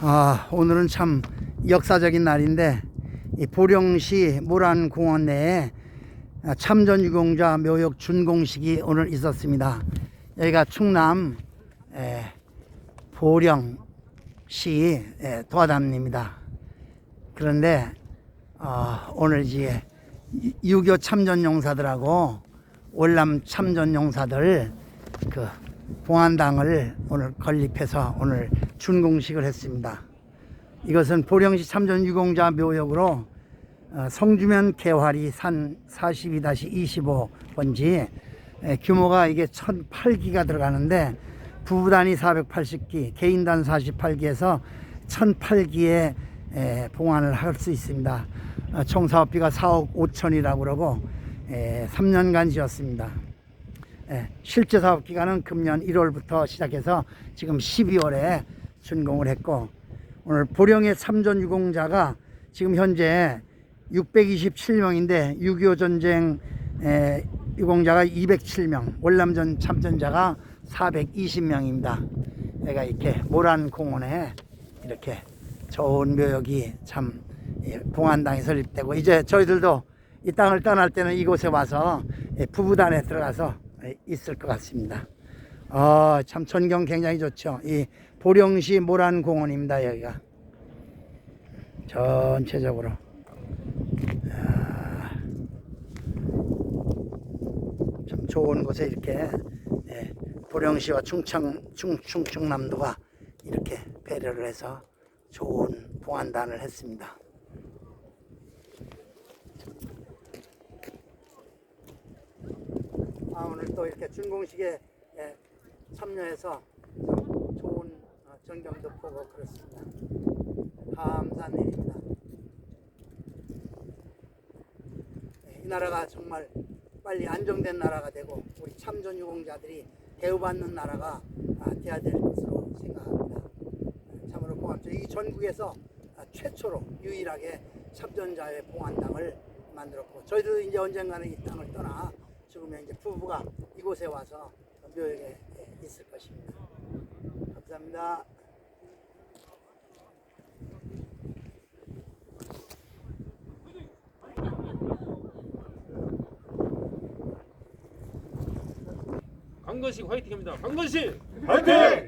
아, 오늘은 참 역사적인 날인데 이 보령시 모란공원 내에 참전 유공자 묘역 준공식이 오늘 있었습니다. 여기가 충남 에, 보령시 에, 도화담입니다. 그런데 어, 오늘 이제 6.25 참전 용사들하고 월남 참전 용사들 그 봉안당을 오늘 건립해서 오늘 준공식을 했습니다. 이것은 보령시 참전 유공자 묘역으로 어, 성주면 개화리 산 42-25번지 규모가 이게 1008기가 들어가는데 부부단이 480기, 개인단 48기에서 1008기에 봉안을 할 수 있습니다. 어, 총 사업비가 4억 5천이라고 그러고 에, 3년간 지었습니다. 예, 실제 사업 기간은 금년 1월부터 시작해서 지금 12월에 준공을 했고 오늘 보령의 참전 유공자가 지금 현재 627명인데 6.25 전쟁 에, 유공자가 207명, 월남전 참전자가 420명입니다. 내가 이렇게 모란 공원에 이렇게 좋은 묘역이 참 예, 봉안당이 설립되고 이제 저희들도 이 땅을 떠날 때는 이곳에 와서 예, 부부단에 들어가서 예, 있을 것 같습니다. 어, 참 전경 굉장히 좋죠. 이 보령시 모란 공원입니다. 여기가 전체적으로 아, 참 좋은 곳에 이렇게 예, 보령시와 충청 충, 충청남도가 이렇게 배려를 해서 좋은 봉안단을 했습니다. 아, 오늘 또 이렇게 준공식에 예, 참여해서 참 좋은 어, 전경도 보고 그렇습니다. 감사한 일입니다. 예, 이 나라가 정말 빨리 안정된 나라가 되고 우리 참전 유공자들이 대우받는 나라가 아, 돼야 될 것으로 생각합니다. 예, 참으로 고맙죠. 이 전국에서 아, 최초로 유일하게 참전자의 봉안당을 만들었고 저희도 이제 언젠가는 이 땅을 죽으면 이제 부부가 이곳에 와서 묘역에 있을 것입니다. 감사합니다. 강건식 화이팅입니다. 강건식 화이팅!